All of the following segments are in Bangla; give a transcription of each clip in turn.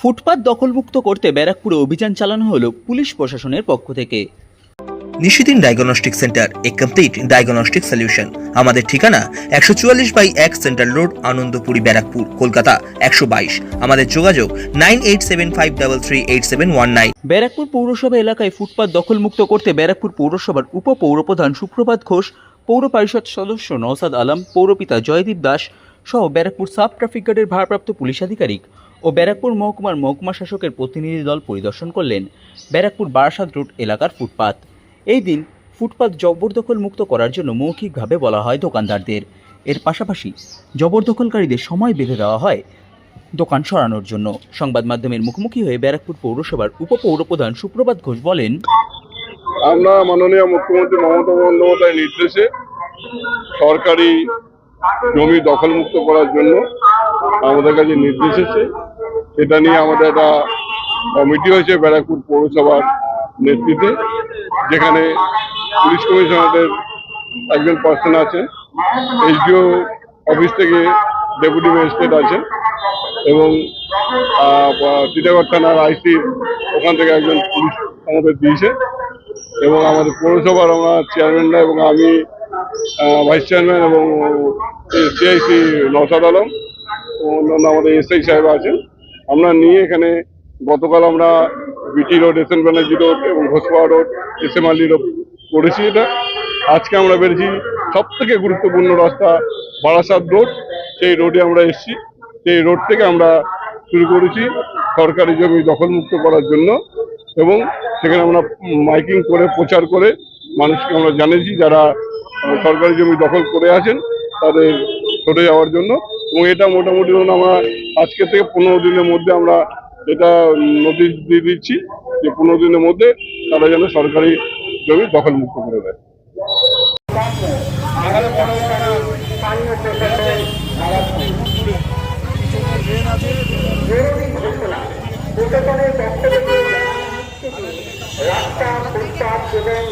ফুটপাত দখলমুক্ত করতে ব্যারাকপুরে অভিযান চালানো হলো পুলিশ প্রশাসনের পক্ষ থেকে। নিশিদিন ডায়াগনস্টিক সেন্টার এ কমপ্লিট ডায়াগনস্টিক সলিউশন। আমাদের ঠিকানা একশো চুয়াল্লিশ বাই এক সেন্ট্রাল রোড আনন্দপুরি ব্যারাকপুর কলকাতা একশো বাইশ। আমাদের যোগাযোগ nine eight seven five double three eight seven one nine. Barrackpore পৌরসভা এলাকায় ফুটপাত দখলমুক্ত করতে ব্যারাকপুর পৌরসভার উপ পৌরপ্রধান সুপ্রভাত ঘোষ পৌর পরিষদ সদস্য নওসাদ আলম পৌরপিতা জয়দীপ দাস সহ ব্যারাকপুর সাব ট্রাফিক গার্ডের ভারপ্রাপ্ত পুলিশ আধিকারিক। ও ব্যারাকপুর মহকুমার মহকুমা শাসকের প্রতিনিধি দল পরিদর্শন করলেন ব্যারাকপুর বারাসাত রোড এলাকার ফুটপাত। এই দিন ফুটপাত জবরদখল মুক্ত করার জন্য মৌখিকভাবে বলা হয় দোকানদারদের। এর পাশাপাশি জবরদখলকারীদের সময় বেঁধে দেওয়া হয় দোকান সরানোর জন্য। সংবাদ মাধ্যমের মুখোমুখি হয়ে ব্যারাকপুর পৌরসভার উপপৌরপ্রধান সুপ্রভাত ঘোষ বলেন, আমরা মাননীয় মুখ্যমন্ত্রী মমতা বন্দ্যোপাধ্যায়ের নির্দেশে সরকারি জমি দখলমুক্ত করার জন্য আমাদের কাছে নির্দেশ এসেছে। এটা নিয়ে আমাদের একটা কমিটি হয়েছে ব্যারাকপুর পৌরসভার নেতৃত্বে, যেখানে পুলিশ কমিশনারের একজন পার্সন আছে এইচডিও অফিস থেকে ডেপুটি ম্যাজিস্ট্রেট আছে এবং টিটাগড় থানার আইসি ওখান থেকে একজন পুলিশ আমাদের দিয়েছে এবং আমাদের পৌরসভার আমরা চেয়ারম্যানরা এবং আমি ভাইস চেয়ারম্যান এবং সিআইসি নসাদ আলম অন্যান্য আমাদের এসআই সাহেব আছেন। আমরা নিয়ে এখানে গতকাল আমরা BT road, S N Banerjee road এবং Ghoshpara road, S M Ali road করেছি এটা। আজকে আমরা বেরিয়েছি সব থেকে গুরুত্বপূর্ণ রাস্তা, বারাসাত রোড। সেই রোডে আমরা এসেছি। সেই রোড থেকে আমরা শুরু করেছি সরকারি জমি দখলমুক্ত করার জন্য এবং সেখানে আমরা মাইকিং করে, প্রচার করে মানুষকে আমরা জানিয়েছি যারা সরকারি জমি দখল করে আছেন তাদের সরে যাওয়ার জন্য। এবং এটা মোটামুটি ধরুন আমরা আজকে থেকে পনেরো দিনের মধ্যে আমরা এটা নোটিশ দিয়ে দিচ্ছি যে পনেরো দিনের মধ্যে তারা যেন সরকারি জমি দখলমুক্ত করে দেয়। রাস্তা ফুটপাত এবং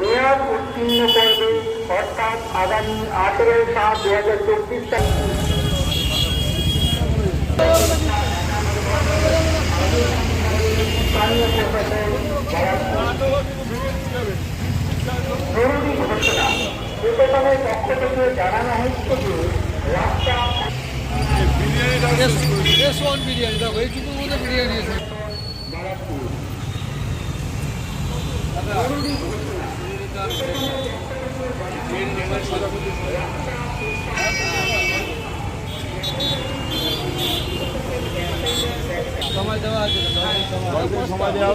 মেয়াদ উত্তীর্ণ করবে অর্থাৎ আগামী আঠেরোই সাত দু হাজার চব্বিশ জরুরি ঘোষণা প্রশাসনের পক্ষ থেকে জানানো হচ্ছে যে বিরিয়ানি দেখো এইটুকুর মধ্যে বিরিয়ানি আছে সময় দেওয়া আছে সময় দেওয়া